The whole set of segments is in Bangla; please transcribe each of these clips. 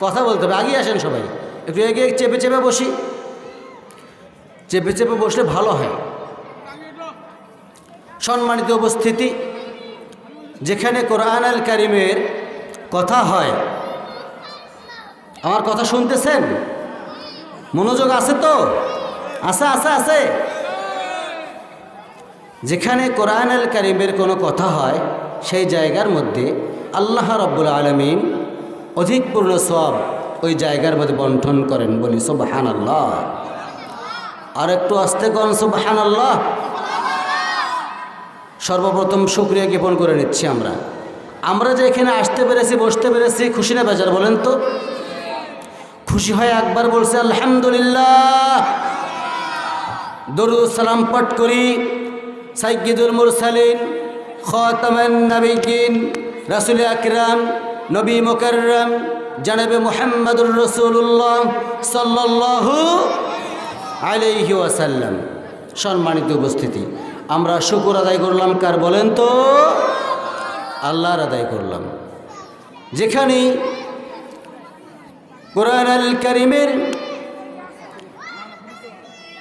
কথা বলতে হবে আগেই আসেন সবাই। একটু এগিয়ে চেপে চেপে বসি। চেপে চেপে বসলে ভালো হয়। সম্মানিত উপস্থিতি, যেখানে কোরআন আল কারিমের কথা হয়, আমার কথা শুনতেছেন? মনোযোগ আছে তো? আছে আছে আছে। যেখানে কোরআন আল কারিমের কোনো কথা হয়, সেই জায়গার মধ্যে আল্লাহ রব্বুল আলমিন অধিক পূর্ণ সব ওই জায়গার মধ্যে বন্টন করেন, বলি সুবাহান আল্লাহ আর একটু আসতে করেন সুবাহান আল্লাহ সর্বপ্রথম সুক্রিয়া জ্ঞাপন করে নিচ্ছি আমরা। আমরা যে এখানে আসতে পেরেছি, বসতে পেরেছি, খুশি না বেজার বলেন তো? খুশি হয় একবার বলছে, আলহামদুলিল্লাহ। দরুদ সালাম পাঠ করি সাইকিদুল মুরসালিন, খতামান নবীন রাসুল আকরাম নবী মুকররম জানাবে মুহাম্মদুর রসুল্লাহ সাল্লাল্লাহু আলাইহি ওয়াসাল্লাম। সম্মানিত উপস্থিতি, আমরা শুকুর আদায় করলাম কার বলেন তো? আল্লাহর আদায় করলাম। যেখানে কোরআন আল করিমের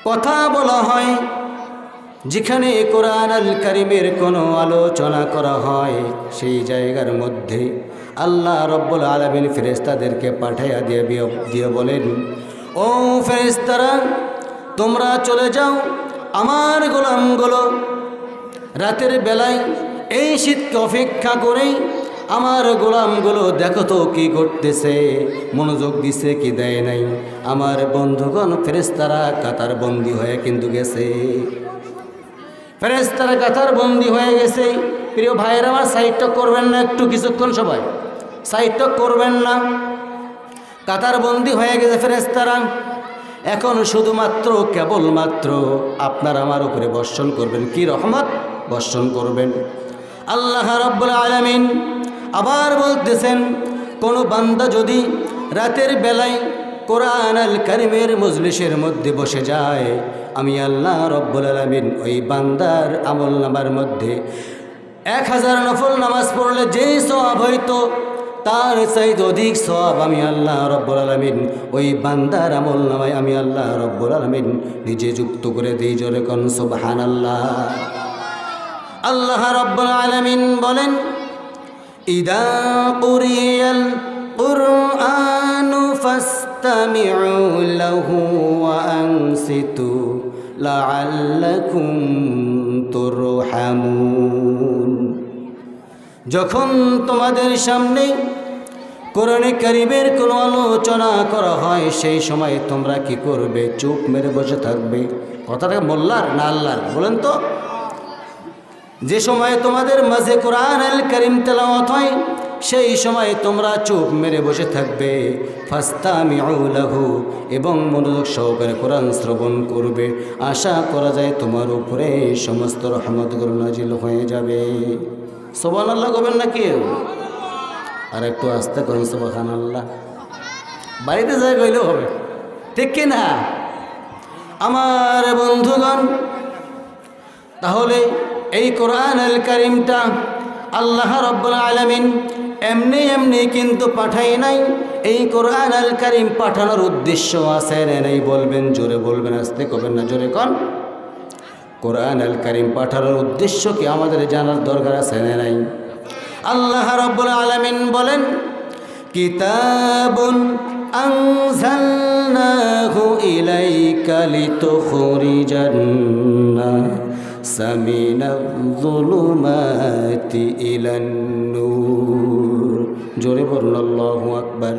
কথা বলা হয় যেখানে কোরআন আল করিমের কোনো আলোচনা করা হয়, সেই জায়গার মধ্যে আল্লাহ রব্বুল আলমিন ফেরেস্তাদেরকে পাঠাইয়া দিয়ে দিয়ে বলেন, ও ফেরেস্তারা তোমরা চলে যাও, আমার গোলামগুলো রাতের বেলায় এই শীতকে অপেক্ষা করেই আমার গোলামগুলো দেখো তো কি করতেছে মনোযোগ দিছে কি দেয় নাই, আমার বন্ধুগণ ফেরেস্তারা কাতার বন্দি হয়ে কিন্তু গেছে। ফেরেস্তারা কাতার বন্দি হয়ে গেছে। প্রিয় ভাইয়েরা আমার সাইডটা করবেন না একটু কিছুক্ষণ সবাই। সাইডটা করবেন না। কাতার বন্দি হয়ে গেছে ফেরেস্তারা এখন শুধুমাত্র কেবলমাত্র আপনার আমার উপরে বর্ষণ করবেন। কি রহমত? বর্ষণ করবেন। আল্লাহ রব্বুল আলামিন আবার বলতেছেন, কোনো বান্দা যদি রাতের বেলায় কোরআন আল কারিমের মজলিসের মধ্যে বসে যায়। আমি আল্লাহ রব্বুল আলমিন ওই বান্দার আমল নামার মধ্যে এক হাজার নফল নামাজ পড়লে যেই সব হইতো, তার চাইতে অধিক সব আমি আল্লাহ রব্বুল আলমিন, ওই বান্দার আমল নামায় আমি আল্লাহ রব্বুল আলমিন নিজে যুক্ত করে দিই জোরে কন সুবহান আল্লাহ আল্লাহ রব্বুল আলমিন বলেন, ইদা কুরিয়াল কুরআনু ফাস্তামিউ লাহু ওয়া আনসিতু লাআল্লাকুম তুরহামুন যখন তোমাদের সামনে কোরআনে কারিমের কোনো আলোচনা করা হয়, সেই সময় তোমরা কি করবে? চুপ মেরে বসে থাকবে। কথাটা মোল্লার না আল্লাহর? বলেন তো। যে সময় তোমাদের মাঝে কোরআন আল করিম তেলাওয়াত হয় সেই সময় তোমরা চুপ মেরে বসে থাকবে। ফাস্তামিউলাহু এবং মনোযোগ সহকারে কোরআন শ্রবণ করবে। আশা করা যায় তোমার উপরে সমস্ত রহমতগুলো নাজিল হয়ে যাবে। সোবান আল্লাহ করবেন না কেউ? আর একটু আস্তে করেন সোবাখান আল্লাহ বাড়িতে যাই গইলেও হবে। ঠিক কি না? আমার বন্ধুগণ, তাহলে এই কোরআন আল করিমটা আল্লাহ রব্বুল আলমিন এমনি এমনি কিন্তু পাঠাই নাই। এই কোরআন আল করিম পাঠানোর উদ্দেশ্য আছে নেই? বলবেন, জোরে বলবেন, আসতে করবেন না, জোরে কন। কোরআন আল করিম পাঠানোর উদ্দেশ্য কি আমাদের জানার দরকার আছে নাই? আল্লাহ রব্বুল আলমিন বলেন, কিতাবুন আনজালনাহু ইলাইকা লিতুখরিজান নাস মিনাল যুলুমাতি ইলান জোরে বলুন, আল্লাহু আকবার।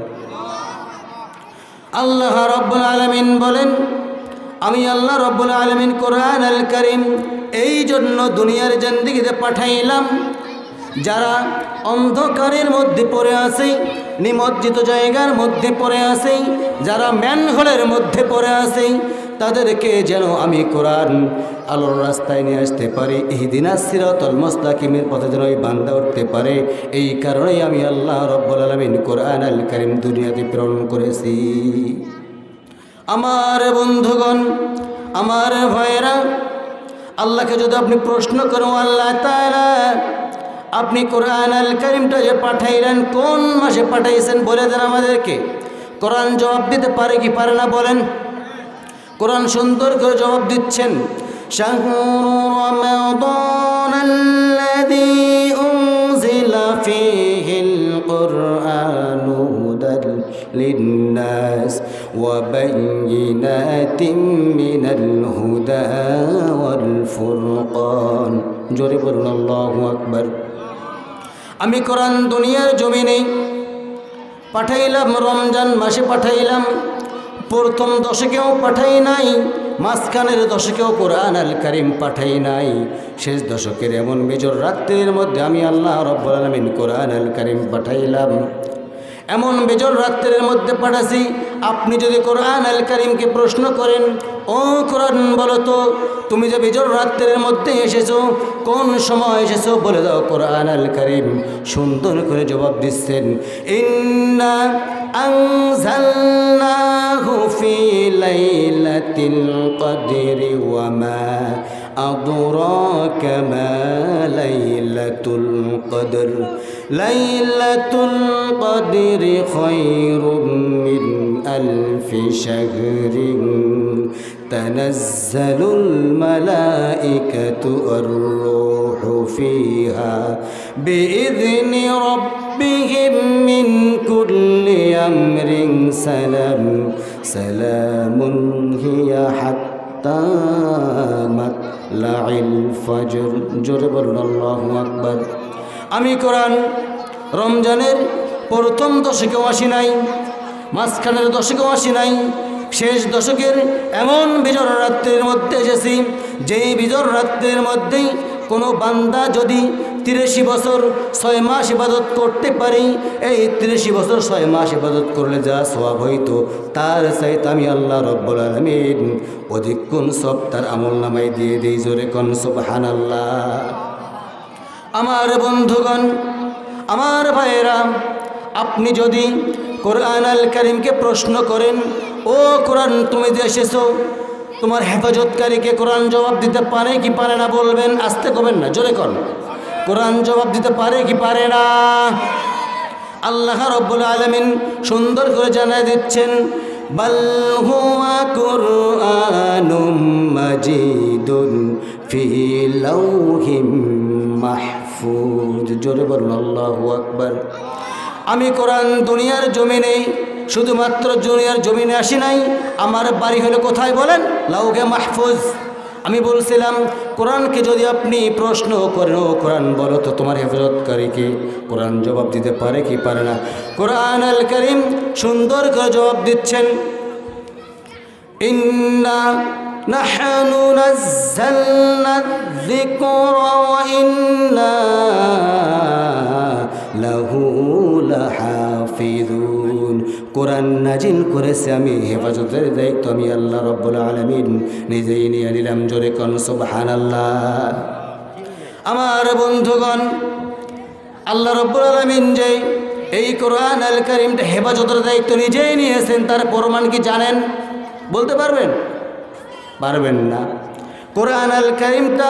আল্লাহ রব্বুল আলমিন বলেন, আমি আল্লাহ রব্বুল আলমিন কোরআন আল করিম এই জন্য দুনিয়ার জন্দিগিতে পাঠাইলাম, যারা অন্ধকারের মধ্যে পড়ে আছে, নিমজ্জিত জায়গার মধ্যে পড়ে আছে, যারা ম্যানহোলের মধ্যে পড়ে আছে তাদেরকে যেন আমি কোরআন আলোর রাস্তায় নিয়ে আসতে পারি। এই দিনা সিরাতল মোস্তাকিমের পথে যেন ওই বান্দা উঠতে পারে। এই কারণেই আমি আল্লাহ রব্বুল আলমিন কোরআন আল করিম দুনিয়াতে প্রেরণ করেছি। আমার বন্ধুগণ, আমার ভাইয়েরা, আল্লাহকে যদি আপনি প্রশ্ন করো আল্লাহ আপনি কোরআন আল করিমটা যে পাঠাইলেন, কোন মাসে পাঠাইছেন? বলে দেন আমাদেরকে। কোরআন জবাব দিতে পারে কি পারে না বলেন। কোরআন সুন্দর করে জবাব দিচ্ছেন শাহরু রমাদান الذي أنزل فيه القرآن هدى للناس وبينات من الهدى والفرقان জোরে বলুন আল্লাহু আকবার আমি কোরআন দুনিয়ার জমিনে পাঠাইলাম রমজান মাসে পাঠাইলাম প্রথম দশকেও পাঠাই নাই, মাঝখানের দশকেও কোরআন আল করিম পাঠাই নাই। শেষ দশকের এমন মেজর রাত্রির মধ্যে আমি আল্লাহ রব্বুল আলমিন কোরআন আল করিম পাঠাইলাম। এমন বেজর রাত্রের মধ্যে পাঠাছি, আপনি যদি কোরআন আল করিমকে প্রশ্ন করেন, ও কোরআন, বলো তো, তুমি যে বেজর রাত্রের মধ্যে এসেছ, কোন সময় এসেছ, বলে দাও কোরআন আল করিম। সুন্দর করে জবাব দিচ্ছেন, ইন্না أنزلناه في ليلة القدر وما أدراك ما ليلة القدر؟ ليلة القدر خير من ألف شهر. تنزل الملائكة الروح فيها بإذن ربهم من كل أمر سلام سلام هي حتى مطلع الفجر جرب الله أكبر আমি কোরআন রমজানের প্রথম দশকেও আসি নাই মাঝখানের দশকেও আসি নাই শেষ দশকের এমন বিজর রাত্রের মধ্যে এসেছি যেই বিজর রাত্রের মধ্যেই কোনো বান্দা যদি তিরাশি বছর ছয় মাস ইবাদত করতে পারি। এই তিরাশি বছর ছয় মাস ইবাদত করলে যা সব হইতো, তার চাইতে আমি আল্লাহ রব্বুল আলমিন অধিক কোন সব তার আমল নামাই দিয়ে দিই জোরে কন সুবহান আল্লাহ আমার বন্ধুগণ, আমার ভাইয়েরা, আপনি যদি কোরআন আল করিমকে প্রশ্ন করেন, ও কোরআন, তুমি যে এসেছ, তোমার হেফাজতকারীকে কোরআন জবাব দিতে পারে কি পারে না বলবেন? আসতে কবেন না, জোরে কর কোরআন জবাব দিতে পারে কি পারে না? আল্লাহ রব্বুল আলমিন সুন্দর করে জানাই দিচ্ছেন মাহফুজ। জোরে বলুন, আল্লাহু আকবার। আমি কোরআন দুনিয়ার জমিনে, শুধুমাত্র দুনিয়ার জমিনে আসি নাই, আমার বাড়ি হলো কোথায় বলেন? লাউকে মাহফুজ। আমি বলছিলাম কোরআনকে যদি আপনি প্রশ্ন করেন ও কোরআন বলো তো তোমার হেফাজতকারীকে কোরআন জবাব দিতে পারে কি পারে না কোরআন আল করিম সুন্দর করে জবাব দিচ্ছেন ইন্না نحن نزلنا الذكر وإنا له لحافظون কোরআন নাজিল করেছে আমি, হেফাজতের দায়িত্ব আমি আল্লাহ রব্বুল আলমিন। নিজেই নিয়ে নিলাম জোরে কন সুবহান আল্লাহ আমার বন্ধুগণ, আল্লাহ রব্বুল আলমিন যে এই কোরআন, আল করিমটা হেফাজতের দায়িত্ব নিজেই নিয়েছেন, তার প্রমাণ কি জানেন? বলতে পারবেন? পারবেন না। কোরআন, আল করিমটা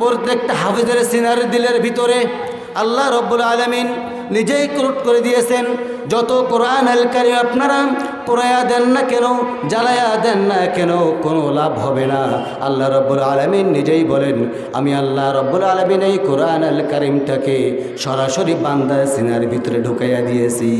প্রত্যেকটা হাফিজের সিনার দিলের ভিতরে আল্লাহ রব্বুল আলমিন নিজেই ক্রোট করে দিয়েছেন। যত কোরআন এলকারি আপনারা পড়ায়া দেন না কেন জ্বালায়া দেন না কেন, কোনো লাভ হবে না। আল্লাহ রব্বুল আলমিন নিজেই বলেন, আমি আল্লাহ রব্বুল আলমিন এই কোরআন আল কারিমটাকে সরাসরি বান্দার সিনার ভিতরে ঢুকাইয়া দিয়েছি।